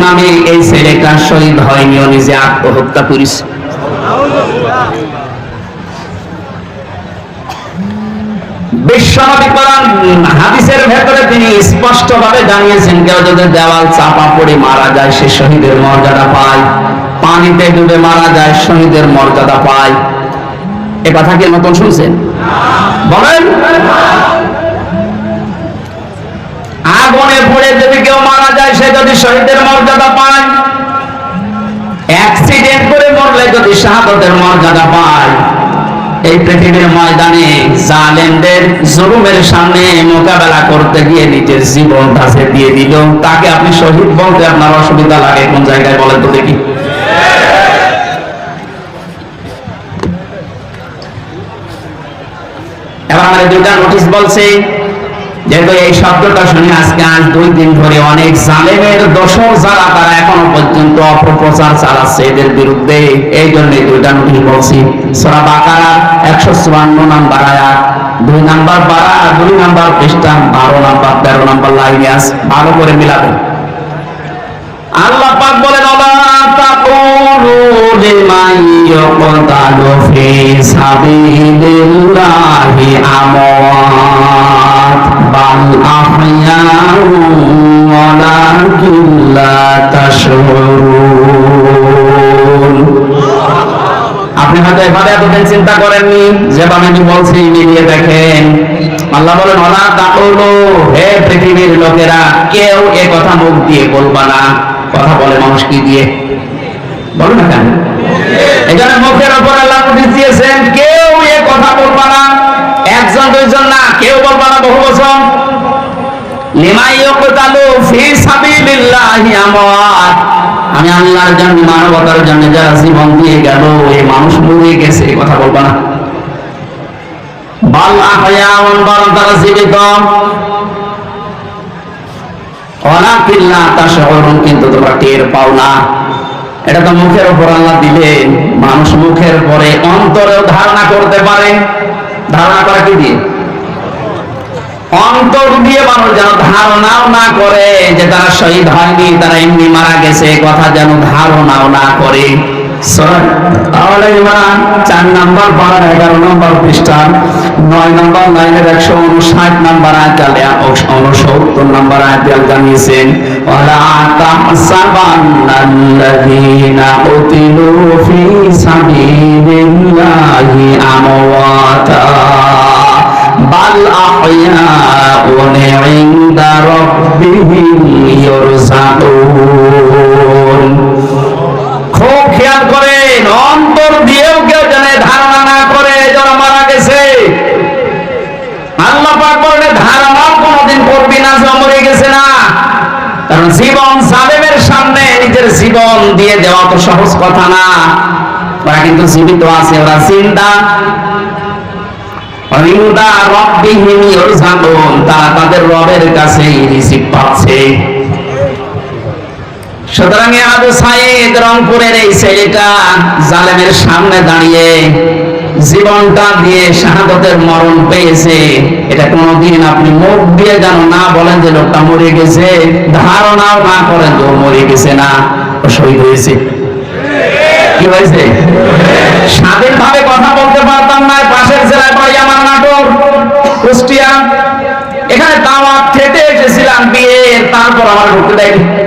নামে এই ছেলেটা শহীদ হয়নি, ও নিজে আত্মহত্যা দেওয়াল চাপা পড়ে মারা যায়, সে শহীদের মর্যাদা পায়। পানিতে ডুবে মারা যায়, শহীদের মর্যাদা পায়। এ কথা কি নতুন শুনছেন? বলেন। আগুনে পড়ে সে যদি শহীদের মর্যাদা পায় অ্যাক্সিডেন্ট করে মরলে যদি শাহাদতের মর্যাদা পায়, এই পৃথিবীর ময়দানে জালেমদের জুলুমের সামনে মোকাবেলা করতে গিয়ে নিজের জীবন ধাসে দিয়ে দিল। তাকে আপনি শহীদ বলতে আপনার অসুবিধা লাগে, কোন জায়গায় বলেন তো দেখি। এবার আমাদের দুইটা নোটিশ বলছে যেহেতু এই শব্দটা শুনে আজকে আজ দুই দিন ধরে অনেক জালেমের দোষর যারা, তারা এখনও পর্যন্ত অপপ্রচার চালাচ্ছে এদের বিরুদ্ধে। এই জন্য দুইটা নোটিশ বলছি, সোরা বাকারা একশো চুয়ান্ন নাম্বার আয়াত, দুই নাম্বার বারা, দুই নাম্বার পৃষ্ঠা, বারো নাম্বার, তেরো নাম্বার লাইনে আস ভালো করে মিলাবেন। আল্লাহ আপনি হয়তো এভাবে এতদিন চিন্তা করেননি যেভাবে আমি বলছি, মিলিয়ে দেখেন। আল্লাহ বলেন, ওলা তাকুলু, হে পৃথিবীর লোকেরা, কেউ এ কথা মুখ দিয়ে বলবা না। কথা বলে মানুষ কি দিয়ে? বলো না কেন? এখানে মুখের উপর আল্লাহ দিয়েছেন, কেউ এ কথা বলবা না। দুইজন না, কেউ বলবা না বহু বছর। আমি আল্লাহর জন্য, মানবতার জন্য যারা জীবন দিয়ে গেল মানুষ মরে গেছে কথা বলবা না। কিন্তু তোমরা টের পাও না। এটা তো মুখের উপর আল্লাহ দিলেন। মানুষ মুখের পরে অন্তরেও ধারণা করতে পারে। ধারণা করা কি দিয়ে? অন্তর দিয়ে মানুষ যেন ধারণাও না করে যে তারা শহীদ হয়নি, তারা এমনি মারা গেছে, কথা যেন ধারণাও না করে। চার নম্বর বার এগারো নম্বর পৃষ্ঠা নয় নম্বর লাইনের একশো উনষাট নম্বর আয়াতালে উনসত্তর নম্বর আয়াতাল জানিয়েছেন আমওয়াতা বাল খুব খেয়াল করেন, অন্তর দিয়েও কেউ যেন ধারণা করে যারা মারা গেছে। আল্লাহ পাক বলেন, ধারণা কোনোদিন করবি না যে গেছে না। কারণ জীবন সালেমের সামনে নিজের জীবন দিয়ে দেওয়া তো সহজ কথা না। ওরা কিন্তু জীবিত আছে, ওরা চিন্তা সামনে দাঁড়িয়ে জীবনটা দিয়ে শাহাদতের মরণ পেয়েছে। এটা কোনোদিন আপনি মুখ দিয়ে যেন না বলেন যে লোকটা মরে গেছে, ধারণাও না করেন যে মরে গেছে না শহীদ হয়েছে। কি হয়েছে? স্বাধীনভাবে কথা বলতে পারতাম না, পাশের জেলায় বাড়ি তারপর আমার ঢুকতে দেয়নি